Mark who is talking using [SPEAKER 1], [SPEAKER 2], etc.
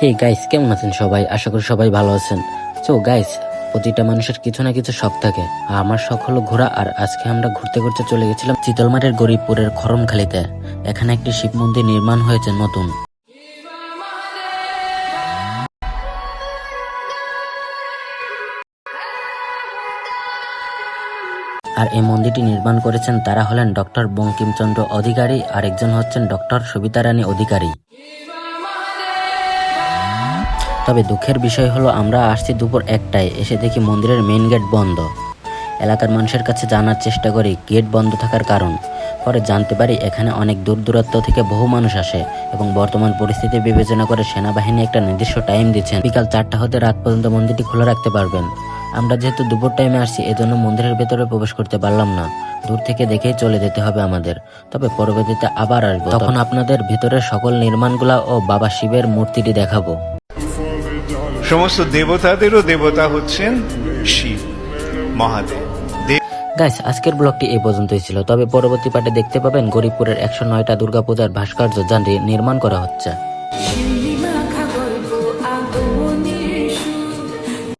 [SPEAKER 1] Hey guys কেমন আছেন সবাই? আশা করি সবাই ভালো আছেন। তো গাইস প্রতিটা মানুষের কিছু না কিছু শখ থাকে। আমার শখ হলো ঘোরা, আর আজকে আমরা ঘুরতে ঘুরতে চলে গেছিলাম চিতলমারের গরিবপুরের খরমখালিতে। এখানে একটি শিব মন্দির নির্মাণ হয়েছে নতুন। আর এই মন্দিরটি নির্মাণ করেছেন তারা হলেন ডক্টর বঙ্কিমচন্দ্র অধিকারী আর একজন হচ্ছেন ডক্টর সবিতা রানী অধিকারী। তবে দুঃখের বিষয় হলো আমরা আসছি দুপুর একটায়। এসে দেখি মন্দিরের মেইন গেট বন্ধ। এলাকার মানুষের কাছে জানার চেষ্টা করি গেট বন্ধ থাকার কারণ। পরে জানতে পারি এখানে অনেক দূর দূরান্ত থেকে বহু মানুষ আসে এবং বর্তমান পরিস্থিতি বিবেচনা করে সেনাবাহিনী একটা নির্দিষ্ট টাইম দিচ্ছেন। বিকাল চারটা হতে রাত পর্যন্ত মন্দিরটি খোলা রাখতে পারবেন। আমরা যেহেতু দুপুর টাইমে আসছি, এজন্য মন্দিরের ভেতরে প্রবেশ করতে পারলাম না। দূর থেকে দেখেই চলে যেতে হবে আমাদের। তবে পরবর্তীতে আবার আসব। তখন আপনাদের ভিতরের সকল নির্মাণগুলা ও বাবা শিবের মূর্তিটি দেখাবো।
[SPEAKER 2] সমস্ত দেবতাদেরও দেবতা হচ্ছেন শিব মহাদেব।
[SPEAKER 1] গাইস আজকের ব্লগটি এই পর্যন্তই ছিল। তবে পরবর্তী পার্টে দেখতে পাবেন গরিবপুরের একশো নয়টা দুর্গাপূজার ভাস্কর্য যান নি- নির্মাণ করা হচ্ছে।